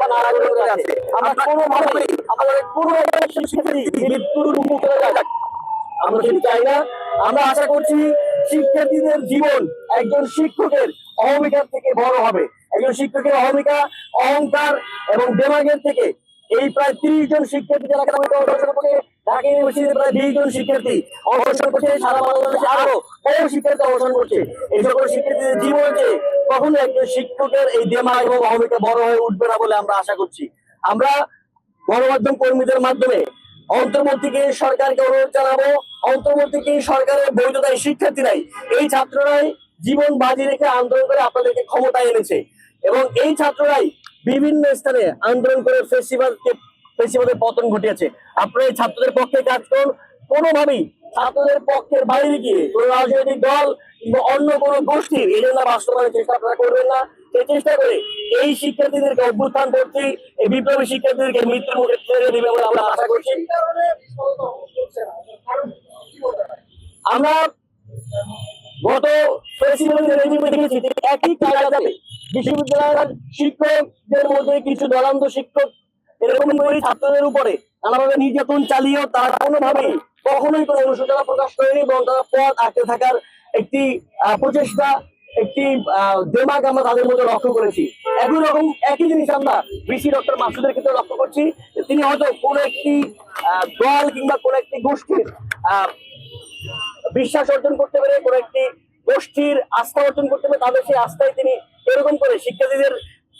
কোনো আমরা আমাদের কোনো মৃত্যুর মুখে আমরা সেটি চাই না। আমরা আশা করছি শিক্ষার্থীদের জীবন একজন শিক্ষকের অহমিকার থেকে বড় হবে। একজন শিক্ষকের অহমিকা অহংকার এবং দেমাগের থেকে এই প্রায় তিরিশ জন শিক্ষার্থী যারা অগ্রসর করে ঢাকা ইউনিভার্সিটিতে প্রায় বিশ জন শিক্ষার্থী অগ্রসর করছে। সারা বাংলাদেশে আরও বহু শিক্ষার্থী অগ্রসর করছে। এই সকল শিক্ষার্থীদের জীবনে কখনো একজন শিক্ষকের এই দেমাগ এবং অহমিকা বড় হয়ে উঠবে না বলে আমরা আশা করছি। আমরা গণমাধ্যম কর্মীদের মাধ্যমে অন্তর্বর্তীকে সরকারকে অনুরোধ জানাব, অন্তর্বর্তীকে সরকারের বৈধতায় শিক্ষার্থীরাই এই ছাত্ররাই জীবন বাজি রেখে আন্দোলন করে আপনাদেরকে ক্ষমতায় এনেছে। এবং এই ছাত্ররাই বিভিন্ন স্থানে আন্দোলন করে ফেস্টিভালকে ফেস্টিভালের পতন ঘটিয়েছে। আপনারা এই ছাত্রদের পক্ষে কাজ করুন। কোনোভাবেই ছাত্রদের পক্ষের বাইরে গিয়ে কোনো রাজনৈতিক দল কিংবা অন্য কোনো গোষ্ঠীর এজেন্ডা বাস্তবায়নের চেষ্টা আপনারা করবেন না। সেই চেষ্টা করে এই শিক্ষার্থীদেরকে অভ্যুত্থান করছি, এই বিপ্লবী শিক্ষার্থীদেরকে মৃত্যুর মুখে ছেড়ে দিবে বলে আমরা আশা করছি। আমরা গত দেখেছি যে একই কার্যালয়ে বিশ্ববিদ্যালয়ের শিক্ষকদের মধ্যে কিছু দলান্ত শিক্ষক, এরকম করে ছাত্রদের উপরে নানাভাবে নির্যাতন চালিয়েও তারা কোনোভাবেই কখনোই কোনো অনুশোচনা প্রকাশ করেনি এবং তারা পথ আটকে থাকার একটি প্রচেষ্টা, একটি দেমাগ আমরা তাদের মধ্যে লক্ষ্য করেছি। একই রকম, একই জিনিস আমরা বিসি ডক্টর মাসুদের ক্ষেত্রে লক্ষ্য করছি তিনি হয়তো কোনো একটি দল কিংবা কোনো একটি গোষ্ঠীর বিশ্বাস অর্জন করতে পারে, কোন একটি গোষ্ঠীর আস্থা অর্জন করতে পারে তাদের সেই আস্থায় তিনি এরকম করে শিক্ষার্থীদের,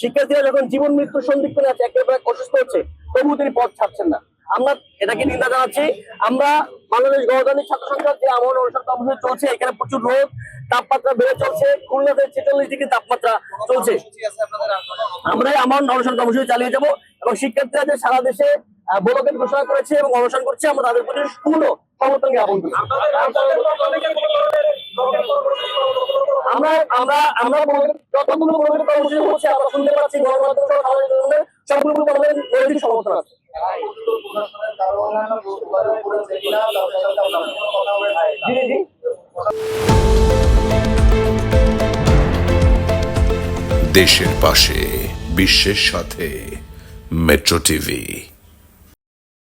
শিক্ষার্থীরা যখন জীবন মৃত্যু সন্দিগ্ধ আছে, একেবারে অসুস্থ হচ্ছে, তবুও তিনি পথ ছাড়ছেন না। আমরা এটাকে নিন্দা জানাচ্ছি। আমরা বাংলাদেশ গণতান্ত্রিক ছাত্র সংসদ যে আমল অনুষ্ঠান কর্মসূচি চলছে, এখানে প্রচুর রোদ, তাপমাত্রা বেড়ে চলছে, খুলনাতে ছেচল্লিশ ডিগ্রি তাপমাত্রা চলছে। আমরা আমার অনুষ্ঠান কর্মসূচি চালিয়ে যাব এবং শিক্ষার্থীরা যে সারা দেশে বলকেন ঘোষণা করেছে এবং অনশন করছে, আমরা তাদের প্রতি পূর্ণ সমর্থন জ্ঞাপন আমরা আমরা আমরা বলকেট- যতগুলো বলকেট কর্মসূচি হচ্ছে আমরা শুনতে পাচ্ছি গণমাধ্যম সহ সামাজিক মাধ্যমে সবগুলো বলকেট নৈতিক সমর্থন আছে। জি জি জি। দেশের পাশে বিশ্বের সাথে মেট্রো টিভি।